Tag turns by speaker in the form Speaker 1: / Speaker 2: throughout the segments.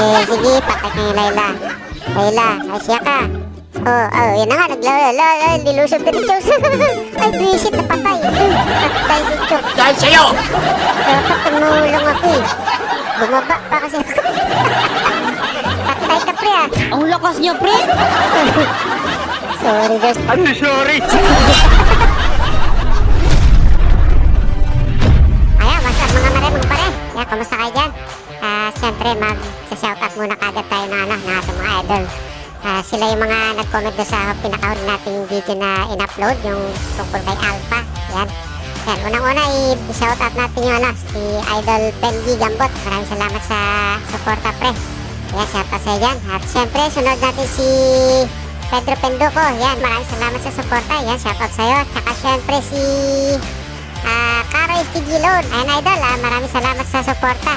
Speaker 1: Eh, sige, patay ka yung Layla. Layla, ay siya ka. Oh, oh, yun na nga, naglala, nilusog ka ni Chokes. ay, visit na patay. Patay si Chokes.
Speaker 2: Dahil sa'yo!
Speaker 1: Dapat tumulong ako eh. Bumaba pa kasi ako. patay ka, pre ah.
Speaker 3: Ang lakas niya, pre!
Speaker 1: Sorry, guys.
Speaker 2: Ano, sorry?
Speaker 1: Ayan, what's up mga mare, mga pare? Yan, kumusta kayo dyan? Ah, siyempre, mag-shoutout na ating mga idol. Ah, sila yung mga nag-comment doon sa pinakahuli nating video na in-upload, yung tungkol kay Alpha. Yan. Yan, unang-una i-shoutout natin yung ano, si Idol Benji Gambot. Maraming salamat sa suporta, pre. Yan, shoutout sa'yo dyan. At siyempre, sunod natin si Pedro Penduko. Yan, maraming salamat sa suporta. Yan, shoutout sa'yo. Tsaka siyempre si Ah, Caro Estigilon. Ayan, idol. Ah, maraming salamat sa suporta.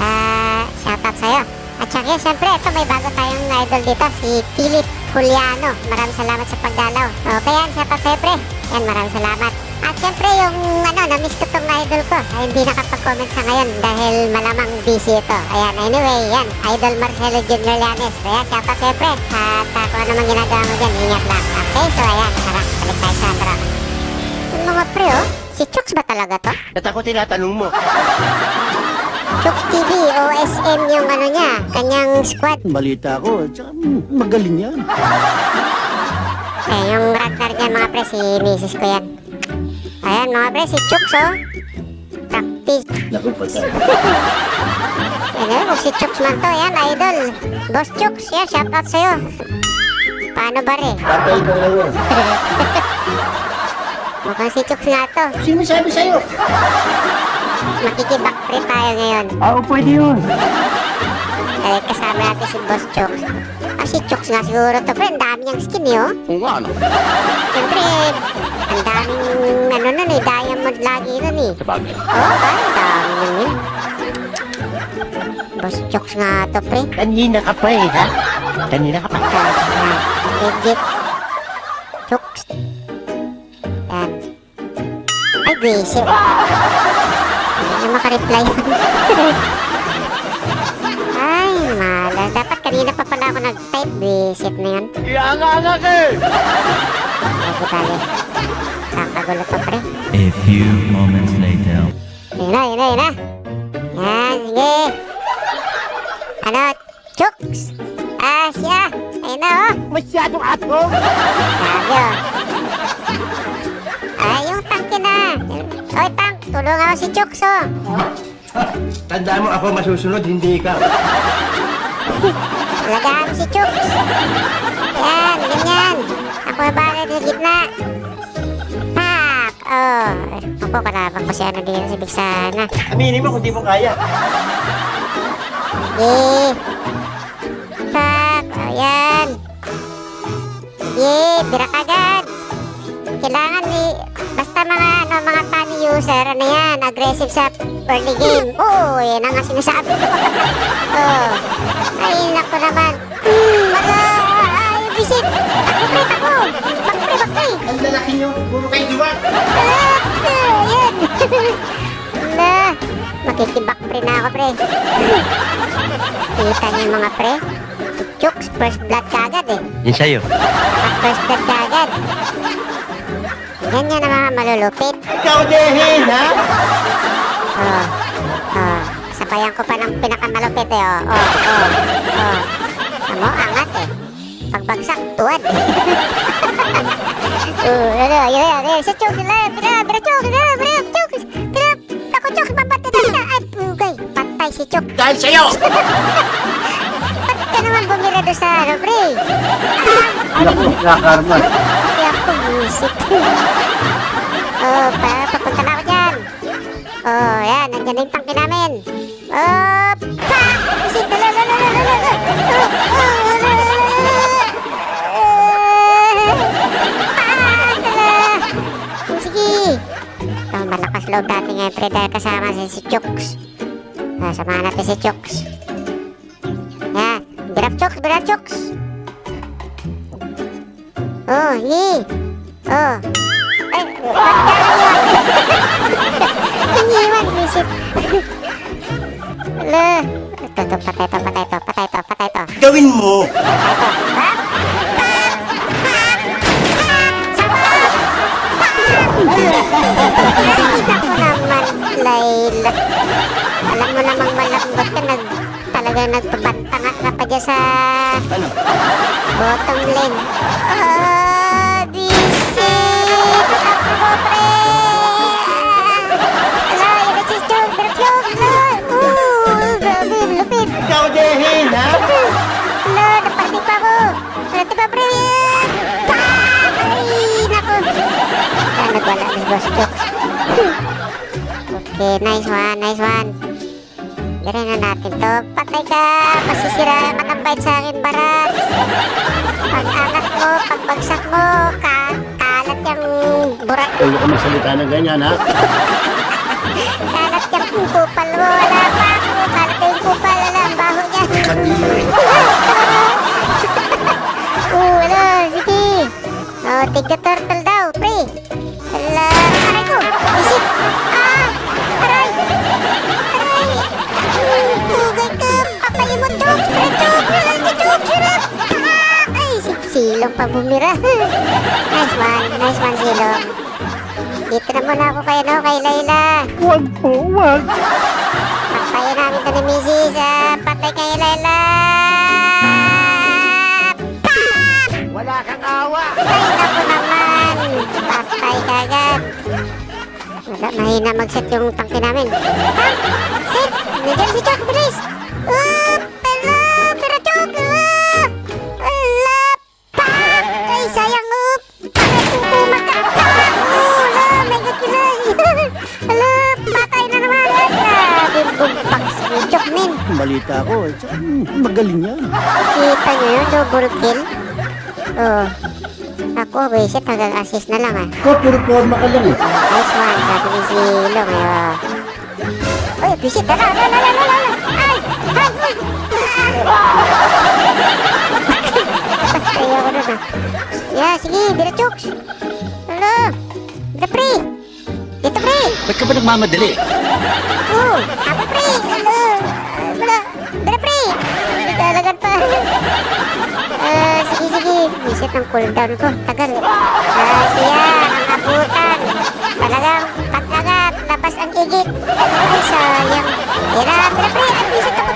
Speaker 1: Ah, shoutout sa'yo. At saka, syempre, ito may bago tayong idol dito, si Philip Juliano. Maraming salamat sa pagdalaw. Okay, yan. Shoutout sa'yo, pre. Yan, maraming salamat. At syempre, yung ano, na-miss ko tong idol ko. Ay, hindi nakapag-comment sa ngayon dahil malamang busy ito. Ayan, anyway, yan. Idol Marcelo Junior Llanes. Ayan, shoutout sa'yo, pre. At uh, kung ano man ginagawa mo dyan, ingat lang. Okay, so ayan. Tara, balik tayo sa andro. Yung mga pre, oh. Si Chooks ba talaga to?
Speaker 2: At ako tinatanong mo.
Speaker 1: Chooks TV, OSM yung ano niya, kanyang squad.
Speaker 4: Balita ko, tsaka mm, magaling yan.
Speaker 1: Eh, yung Ragnar niya mga pre, si misis ko yan. Ayan mga pre, si Chooks oh. Practice.
Speaker 4: Naku, patay.
Speaker 1: Ayan, kung si Chooks man to, yan, idol. Boss Chooks, yan, shoutout sa'yo. Paano ba rin?
Speaker 4: Patay ka lang yan.
Speaker 1: Mukhang si Chooks nga to.
Speaker 4: Sino sabi sa'yo?
Speaker 1: Makikibak pre tayo ngayon.
Speaker 4: Oo, pwede yun.
Speaker 1: Dahil kasama natin si Boss Chooks. Ah, si Chooks nga siguro to. Ang dami niyang skin, eh, oh.
Speaker 2: Kung ano?
Speaker 1: Siyempre, ang daming, ano nun eh, diamond lagi nun eh.
Speaker 2: Sabagay.
Speaker 1: Oo, oh, ang dami nun yun. Boss Chooks nga to, pre.
Speaker 2: Kanina ka pa eh, ha? Kanina ka pa.
Speaker 1: Legit. Chooks. Yan. Ay, visit. Hindi na makareply yun. Ay, malas. Dapat kanina pa pala ako nag-type. Visit na yun.
Speaker 2: Kaya nga nga ka eh!
Speaker 1: Ay, bali. Kakagulo to, pre.
Speaker 5: A few moments later.
Speaker 1: Yun na, yun na, yun na. Yan, sige. Ano, Chooks? Ah, siya. Ayun na, oh.
Speaker 2: Masyadong ato!
Speaker 1: Sabi, oh. Ay, yung tanke na. Oy, tank, tulungan mo si Chooks, oh.
Speaker 2: Tandaan mo ako masusunod, hindi ka.
Speaker 1: Alagaan mo si Chooks. Yan, ganyan. Ako na bagay sa gitna. Pak! Oh. Ako, kalabang ko si ano dito, si Big Sana.
Speaker 2: Aminin mo kung di mo kaya.
Speaker 1: Sige. Pak. O, yan. Sige, bira ka agad. Kailangan ni... Basta mga, ano, mga funny user, ano yan, aggressive sa early game. Oo, yan ang sinasabi ko. oh. Ay, naku naman. Hmm, wala. Ay, visit. Ako, pre, ako. Bakre, bakre.
Speaker 2: Ang lalaki niyo, puro kayo diwa.
Speaker 1: Ah, yan. Wala. Makikibak pre na ako, pre. Kita niyo mga pre. Chooks, first blood kagad eh.
Speaker 2: Yan sa'yo.
Speaker 1: At first blood kagad. Ganyan ang mga malulupit.
Speaker 2: Ikaw dehin, ha?
Speaker 1: Oh. Oh. Sabayan ko pa ng pinakamalupit eh. Oh. Oh. Oh. Oh. Amo, angat eh. Pagbagsak, tuwad eh. oh, ano, yun, yun, yun. Si Chooks, yun, bira, bira, Chooks, bira, bira, Chooks. Bira, ako, Chooks, mabatid na. Ay, pugay. Patay si Chooks.
Speaker 2: Dahil sa'yo!
Speaker 1: Ba't ka naman bumira doon sa ano, pre?
Speaker 4: Naku, kakarma.
Speaker 1: Music. oh, pa, papunta na ako dyan. Oh, yan. Nandiyan na yung tangke namin. Oh, pa! Music. La, la, la, la, la, la, la. Oh, oh, la, la, la, la, la. Eh, pa, la. Sige. Oh, malakas loob natin ngayon, pre, dahil kasama si, si Chooks. Ah, samahan natin si Chooks. Yan. Birap Chooks, birap Chooks. Oh, ye. Oh. Ay, ba't ka? Nangiwan, visit. Ala, ito to, patay to, patay to, patay to, patay to.
Speaker 2: Gawin mo!
Speaker 1: Ay, naku naman, Layla. Alam mo namang malambot ka, nag, talaga nagpabantanga ka pa dyan sa
Speaker 2: Ano?
Speaker 1: bottom lane. Ah, Boss Chooks. Okay, nice one, nice one. Dire na natin to. Patay ka! Masisira bite sa akin, Barat. Pag-angat mo, pagbagsak mo, ka kalat yung burak.
Speaker 4: Huwag ka magsalita ng ganyan, ha?
Speaker 1: Kalat yung kupal mo. Wala pa ako. Kalat yung kupal. Wala, ang baho niya. Oo, wala. Sige. Oh, tigda turtle Silong pa bumira. nice one. Nice one, Silong. Dito na muna ako kay, no, kay Layla.
Speaker 4: Huwag po, huwag.
Speaker 1: Patayin namin to ni Mrs. Ah, patay kay Layla.
Speaker 2: Wala kang awa!
Speaker 1: Ay, naku naman. Patay ka agad. Wala, mahina mag-set yung tangke namin. Ha? Set! Nandiyan si Chok, bilis!
Speaker 4: Balita ko, eh. Hmm, magaling yan.
Speaker 1: Kita nyo yun, double kill? Oh. Ako, visit, hanggang assist na lang ah.
Speaker 4: Ko, puro forma ka lang, eh.
Speaker 1: Nice one, sabi ni Silong eh. oh. Uy, visit, ala, ala, ala, ala, ala, ala. Ay, ay, uy. Patay ako nun ah. Yeah, sige, diretsuks. Hello. Dito, pre. Dito, pre.
Speaker 4: Ba't ka ba nagmamadali?
Speaker 1: Oh, ako. Talagan pa. Ah, sige, sige. Visit ang cooldown ko. Tagal. Ah, siya, ang abutan. Talagang pag-angat, labas ang igit. Ay, sayang. Tira, pre. Ang visit ako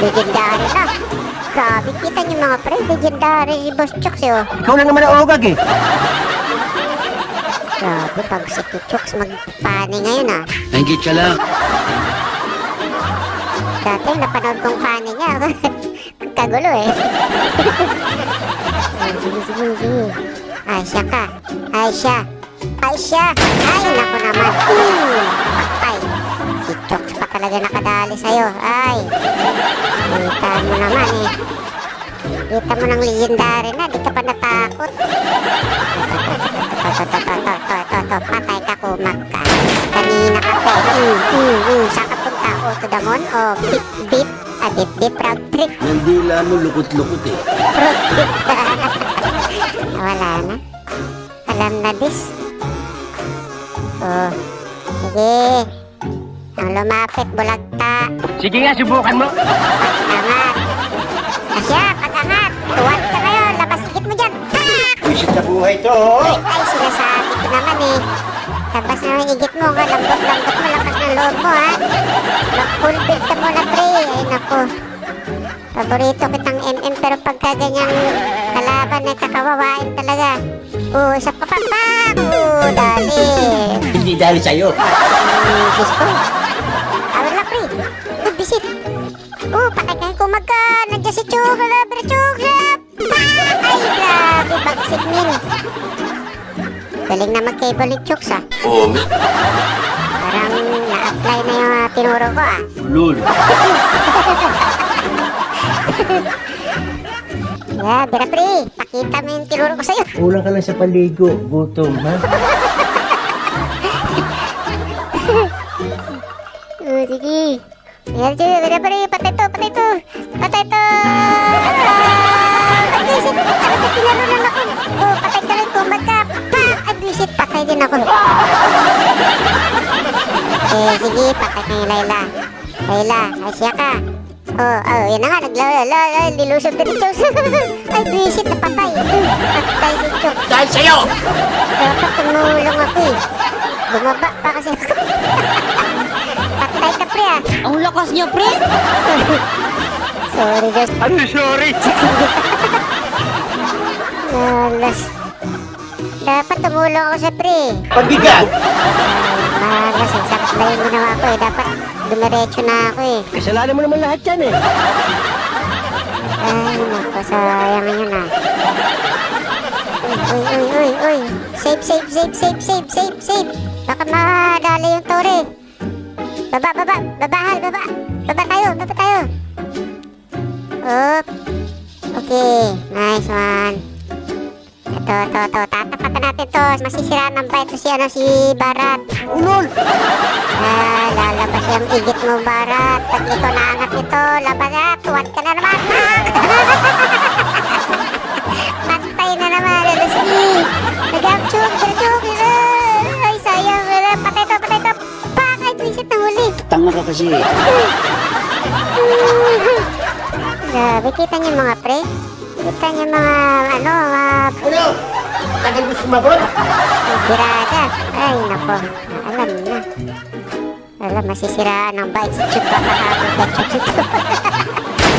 Speaker 1: legendary na. Grabe, kita niyo mga pre, legendary si Boss Chooks eh, oh.
Speaker 2: Ikaw lang naman ang ugag, eh.
Speaker 1: Grabe, pag si Chooks magpani ngayon ah.
Speaker 4: Nanggit ka lang.
Speaker 1: Dati napanood kong funny niya. Kagulo eh. Ah, sige, sige, sige. Aisha ka. Aisha. Aisha. Ay, naku naman. Hmm, talaga nakadali sa'yo. Ay. Kita mo naman eh. Kita mo ng legendary na. Di ka pa natakot. Ito, ito, ito, ito, ito, ito, ito. Patay ka, kumak ka. Kanina ka pa eh. Hmm, hmm, hmm. Saan ka punta? O, to the moon? O, beep, beep. Ah, beep, beep, round trip.
Speaker 4: Nandila mo lukot-lukot, eh.
Speaker 1: Wala na. Alam na this. Oh, sige. Ang lumapit, bulagta.
Speaker 2: Sige nga, subukan mo.
Speaker 1: Pag-angat. Asya, pag-angat. Tuwan ka ngayon. Labas ikit mo dyan. Ha!
Speaker 2: Visit na buhay to, oh.
Speaker 1: Ay, sinasabi ko naman eh. Labas na yung igit mo. ka. Lambot-lambot mo. Lakas ng loob mo, ha? Mag-full build ka muna, pre. Ay, naku. Paborito kitang MM pero pagka ganyang kalaban ay kakawawain talaga. Oo, isa pa. Oo, dali.
Speaker 2: Hindi dahil sa'yo.
Speaker 1: Hmm, sis ko. Good visit. Oo, patay kayo kumagka. Nandiyan si Chokla, pero Chokla. Ay, grabe, bagsik min. Galing na mag-cable yung chokes, ah.
Speaker 2: Oo.
Speaker 1: Parang na-apply na yung ah, tinuro ko, ah.
Speaker 4: Lul.
Speaker 1: Yeah, bira pre, pakita mo yung tinuro ko sa'yo.
Speaker 2: Kulang ka lang sa paligo. Gutom, ha?
Speaker 1: Oh, sige. Yan, sige, wala pa rin. Patay to, patay to. Patay to. Ah, Ay, visit. Ano ba, tinarunan ako. Oh, patay ka rin, kumag ka. Pa! Ay, visit, patay din ako. Eh, sige, patay ka yung Layla. Layla, asya ka. Oh, oh, yan na nga, naglalala, nilusog ka dito. Ay, visit, napatay. Patay si Chok.
Speaker 2: Dahil sa'yo!
Speaker 1: Dapat tumulong ako eh. Bumaba pa kasi ako.
Speaker 3: Ang lakas niya, pre!
Speaker 1: Sorry, guys.
Speaker 2: Ano sorry?
Speaker 1: Malas. Dapat tumulong ako sa pre.
Speaker 2: Pabigat!
Speaker 1: Malas, ang sakit na yung ginawa ko eh. Dapat dumiretso na ako eh.
Speaker 2: Kasalanan mo naman lahat yan eh.
Speaker 1: Ay, naku, sayang yun ah. Uy, uy, uy, uy. Save, save, save, save, save, save, save. Baka madali. Baba, baba, babahal, baba. Baba tayo, baba tayo. Up. Okay, nice one. Ito, ito, ito. Tatapatan natin to. Masisiraan ng bite si, ano, si Barat.
Speaker 2: Unol!
Speaker 1: Ah, lalabas yung igit mo, Barat. Pag ikaw naangat nito, labas na. Tuwad ka na naman.
Speaker 4: kasi.
Speaker 1: Grabe, kita niyo mga pre. Kita niyo mga, ano, mga
Speaker 2: Ano? Tagal mo sumagot?
Speaker 1: birada. Ay, nako. Alam na. Alam, masisiraan ng bite si Chuk. Kakahabol ka.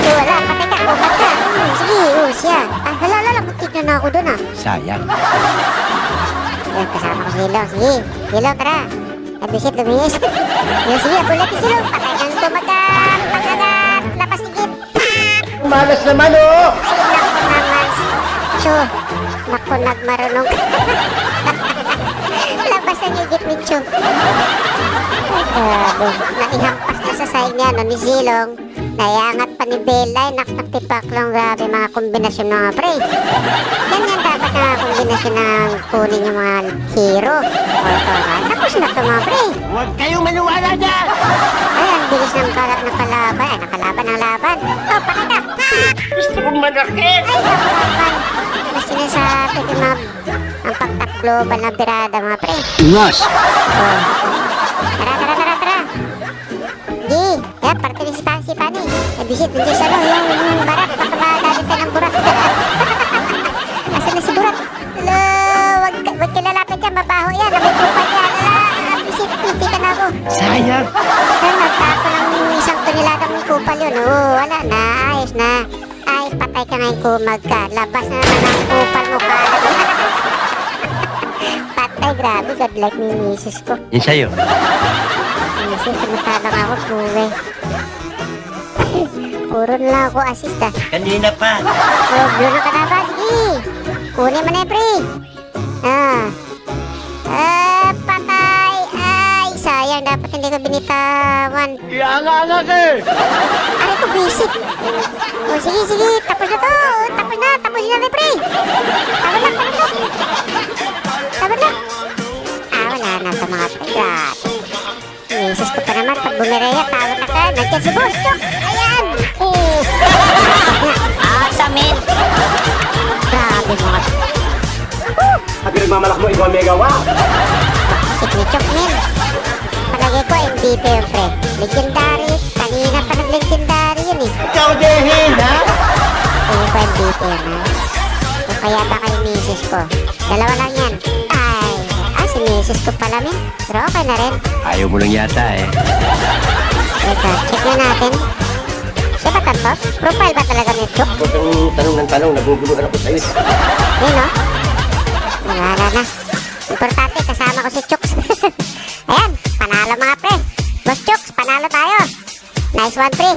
Speaker 1: Eh, wala, patay ka, umat ka. Sige, oh, siya. Ah, hala, hala, muntik na na ako dun ah.
Speaker 4: Sayang.
Speaker 1: Yan, kasama ko si Hilo. Sige, Hilo, tara. Nabisit, luminis. Yan, sige, bulat si Hilo. Patay kang tumagat, pagkagat, lapas sigit.
Speaker 2: Malas naman oh!
Speaker 1: Naku naman. Cho, naku, nagmarunong. Labas ang higit ni Cho. Grabe. Naihampas na sa side niya, no, ni Zilong. Naiangat pa ni Bella. Ay, nakatipak lang. Grabe, mga kombinasyon ng mga pre. Yan yan dapat na kombinasyon ng kunin yung mga hero. O, ito? Tapos na ito, mga pre.
Speaker 2: Huwag kayong maniwala dyan!
Speaker 1: Ay, ang bilis ng kala ng kalaban. Ay, nakalaban ang laban. Oh, pakita.
Speaker 2: Gusto kong manakit!
Speaker 1: Ay, nakalaban. Mas sinasabi ko na ang pagtak global na birada, mga pre.
Speaker 4: Ingas.
Speaker 1: Oh. Tara, tara, tara, tara. Di, yan, parte ni si Pani, si Pani. Eh, bisit, hindi siya, no, yung, yung barat, baka madali tayo ng burat. Asan na si burat? Hello, wag, ka- wag ka lalapit yan, mabaho yan, may kupal yan. Ala, bisit, hindi ka na ako.
Speaker 2: Sayang!
Speaker 1: Ay, nagtapo ng isang tonelada ng kupal yun. Oo, wala na, ayos na. Ay, patay ka ngayon kumag ka. Labas na naman ang kupal mo ka. patay, grabe, god like ni misis ko.
Speaker 2: Yan sa'yo.
Speaker 1: Misis, sumatalang ako, puwe. Puro na lang ako assist ah.
Speaker 2: Kanina pa.
Speaker 1: Oh, blue na ka na ba? Sige. Kunin mo na, pre. Ah. Ah, patay. Ay, sayang. Dapat hindi ko binitawan.
Speaker 2: Kaya nga nga eh!
Speaker 1: Ay, ko visit. Oh, sige, sige. Tapos na to. Tapos na. Tapos na, pre. Tapos na, tapos na. Tapos na. Ah, wala na to mga pre. Grabe. Misis ko pa naman. Pag bumireya, tawag na ka. Nandiyan si Boss Chok. Ayan. Oh.
Speaker 3: Asamin!
Speaker 1: Grabe mga
Speaker 2: Pag nagmamalak mo, ikaw ang may gawa.
Speaker 1: Bakit ni Chok, men? Palagay ko, MVP yung pre. Legendary. Kanina pa nag-legendary yun eh.
Speaker 2: Ikaw dehin, ha?
Speaker 1: Tingin ko MVP yun, ha? O kaya baka yung misis ko. Dalawa lang yan. Ay, ah, si misis ko pala, men. Pero okay na rin.
Speaker 2: Ayaw mo lang yata eh.
Speaker 1: Ito, check na natin. Siya ba tanto? Profile ba talaga ni Chok?
Speaker 2: Huwag kang tanong ng tanong, naguguluhan ako sa'yo.
Speaker 1: Yun, no? Wala na. Importante, kasama ko si Chooks. Ayan, panalo mga pre. Boss Chooks, panalo tayo. Nice one, pre.